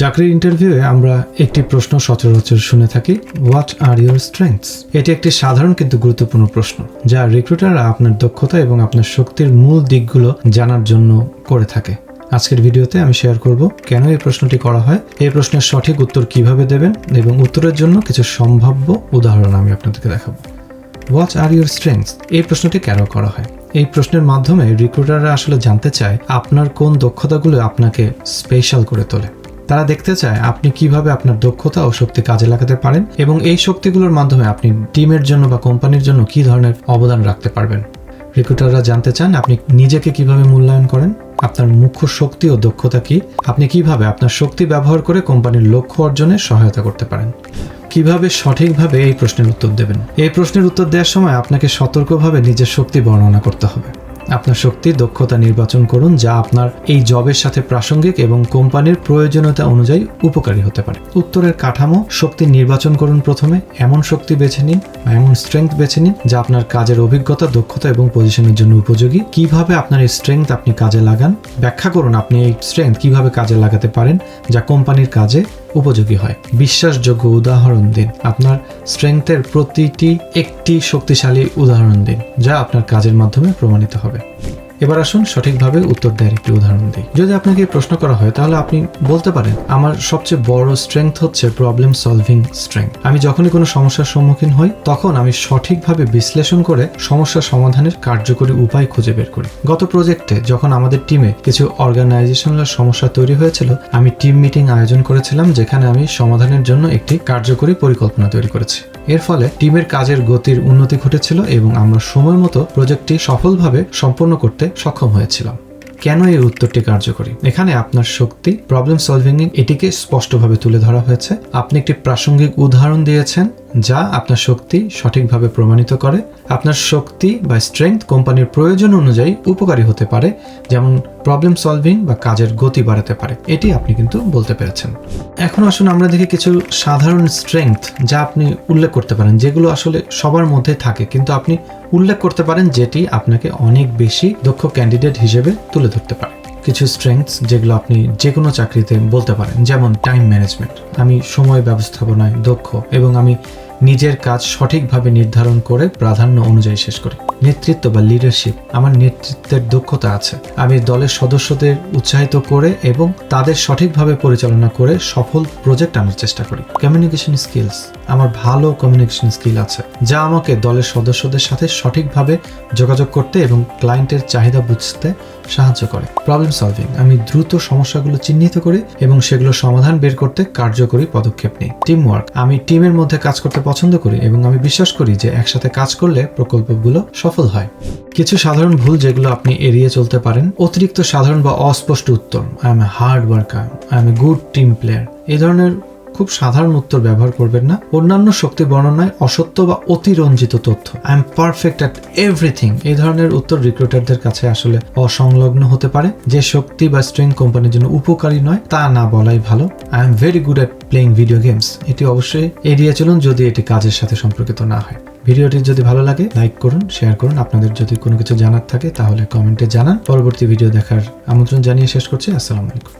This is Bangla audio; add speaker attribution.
Speaker 1: চাকরির ইন্টারভিউয়ে আমরা একটি প্রশ্ন সচরাচর শুনে থাকি হোয়াট আর ইউর স্ট্রেংথস এটি একটি সাধারণ কিন্তু গুরুত্বপূর্ণ প্রশ্ন, যা রিক্রুটাররা আপনার দক্ষতা এবং আপনার শক্তির মূল দিকগুলো জানার জন্য করে থাকে। আজকের ভিডিওতে আমি শেয়ার করব কেন এই প্রশ্নটি করা হয়, এই প্রশ্নের সঠিক উত্তর কীভাবে দেবেন এবং উত্তরের জন্য কিছু সম্ভাব্য উদাহরণ আমি আপনাদেরকে দেখাবো। হোয়াট আর ইউর স্ট্রেংথস এই প্রশ্নটি কেন করা হয়? এই প্রশ্নের মাধ্যমে রিক্রুটাররা আসলে জানতে চায় আপনার কোন দক্ষতাগুলো আপনাকে স্পেশাল করে তোলে। তারা দেখতে চায় আপনি কীভাবে আপনার দক্ষতা ও শক্তি কাজে লাগাতে পারেন এবং এই শক্তিগুলোর মাধ্যমে আপনি টিমের জন্য বা কোম্পানির জন্য কি ধরনের অবদান রাখতে পারবেন। রিক্রুটাররা জানতে চান আপনি নিজেকে কীভাবে মূল্যায়ন করেন, আপনার মুখ্য শক্তি ও দক্ষতা কি, আপনি কীভাবে আপনার শক্তি ব্যবহার করে কোম্পানির লক্ষ্য অর্জনে সহায়তা করতে পারেন। কীভাবে সঠিকভাবে এই প্রশ্নের উত্তর দেবেন? এই প্রশ্নের উত্তর দেওয়ার সময় আপনাকে সতর্কভাবে নিজের শক্তি বর্ণনা করতে হবে। আপনার শক্তি, দক্ষতা নির্বাচন করুন যা আপনার এই জবের সাথে প্রাসঙ্গিক এবং কোম্পানির প্রয়োজনীয়তা অনুযায়ী উপকারী হতে পারে। উত্তরের কাঠামো, শক্তি নির্বাচন করুন প্রথমে, এমন শক্তি বেছে নিন বা এমন স্ট্রেংথ বেছে নিন যা আপনার কাজের অভিজ্ঞতা, দক্ষতা এবং পজিশনের জন্য উপযোগী। কীভাবে আপনার এই স্ট্রেংথ আপনি কাজে লাগান? ব্যাখ্যা করুন আপনি এই স্ট্রেংথ কীভাবে কাজে লাগাতে পারেন যা কোম্পানির কাজে উপযোগী হয়। বিশ্বাসযোগ্য উদাহরণ দিন। আপনার স্ট্রেংথের প্রতিটি একটি শক্তিশালী উদাহরণ দিন যা আপনার কাজের মাধ্যমে প্রমাণিত হবে। এবার আসুন সঠিকভাবে উত্তর দেওয়ার একটি উদাহরণ দিই। যদি আপনাকে প্রশ্ন করা হয়, তাহলে আপনি বলতে পারেন, আমার সবচেয়ে বড় স্ট্রেংথ হচ্ছে প্রবলেম সলভিং স্ট্রেংথ আমি যখনই কোনো সমস্যার সম্মুখীন হই, তখন আমি সঠিকভাবে বিশ্লেষণ করে সমস্যা সমাধানের কার্যকরী উপায় খুঁজে বের করি। গত প্রজেক্টে যখন আমাদের টিমে কিছু অর্গানাইজেশনাল সমস্যা তৈরি হয়েছিল, আমি টিম মিটিং আয়োজন করেছিলাম, যেখানে আমি সমাধানের জন্য একটি কার্যকরী পরিকল্পনা তৈরি করেছি। এর ফলে টিমের কাজের গতির উন্নতি ঘটেছিল এবং আমরা সময় মতো প্রজেক্টটি সফলভাবে সম্পন্ন করতে সক্ষম হয়েছিলাম। কেন এই উত্তরটি কার্যকরী? এখানে আপনার শক্তি প্রবলেম সলভিং এটিকে স্পষ্টভাবে তুলে ধরা হয়েছে। আপনি একটি প্রাসঙ্গিক উদাহরণ দিয়েছেন। যা আপনার শক্তি সঠিকভাবে প্রমাণিত করে। আপনার শক্তি বা স্ট্রেংথ কোম্পানির প্রয়োজন অনুযায়ী উপকারী হতে পারে, যেমন প্রবলেম সলভিং বা কাজের গতি বাড়াতে পারে। এটি আপনি কিন্তু বলতে পেরেছেন। এখন আসুন আমরা দেখি কিছু সাধারণ স্ট্রেংথ যা আপনি উল্লেখ করতে পারেন, যেগুলো আসলে সবার মধ্যে থাকে, কিন্তু আপনি উল্লেখ করতে পারেন যেটি আপনাকে অনেক বেশি দক্ষ ক্যান্ডিডেট হিসেবে তুলে ধরতে পারে। কিছু স্ট্রেংথস যেগুলো আপনি যে কোনো চাকরিতে বলতে পারেন, যেমন টাইম ম্যানেজমেন্ট আমি সময় ব্যবস্থাপনায় দক্ষ এবং আমি নিজের কাজ সঠিকভাবে নির্ধারণ করে প্রাধান্য অনুযায়ী শেষ করি। নেতৃত্ব বা লিডারশিপ আমার নেতৃত্বের দক্ষতা আছে। আমি দলের সদস্যদের উৎসাহিত করে এবং তাদের সঠিকভাবে পরিচালনা করে সফল প্রজেক্ট আনার চেষ্টা করি। কমিউনিকেশন স্কিলস আমার ভালো কমিউনিকেশন স্কিল আছে, যা আমাকে দলের সদস্যদের সাথে সঠিকভাবে যোগাযোগ করতে এবং ক্লায়েন্টের চাহিদা বুঝতে সাহায্য করে। প্রবলেম সলভিং আমি দ্রুত সমস্যাগুলো চিহ্নিত করি এবং সেগুলো সমাধান বের করতে কার্যকরী পদক্ষেপ নিই। টিম ওয়ার্ক আমি টিমের মধ্যে কাজ করতে পছন্দ করি এবং আমি বিশ্বাস করি যে একসাথে কাজ করলে প্রকল্পগুলো সফল হয়। কিছু সাধারণ ভুল যেগুলো আপনি এড়িয়ে চলতে পারেন, অতিরিক্ত সাধারণ বা অস্পষ্ট উত্তর I am a hard worker I am a good team player এই ধরনের খুব সাধারণ উত্তর ব্যবহার করবেন না। অন্যান্য শক্তি বর্ণনায় অসত্য বা অতিরঞ্জিত তথ্য। I am perfect at everything এই ধরনের উত্তর রিক্রুটারদের কাছে আসলে অসংলগ্ন হতে পারে। যে শক্তি বা স্ট্রেংথ কোম্পানির জন্য উপকারী নয়, তা না বলাই ভালো। I am very good at playing video games এটি অবশ্যই এড়িয়ে চলুন যদি এটি কাজের সাথে সম্পর্কিত না হয়। ভিডিওটি যদি ভালো লাগে লাইক করুন শেয়ার করুন। আপনাদের যদি কোনো কিছু জানার থাকে, তাহলে কমেন্টে জানান। পরবর্তী ভিডিও দেখার আমন্ত্রণ জানিয়ে শেষ করছি। আসসালামু আলাইকুম।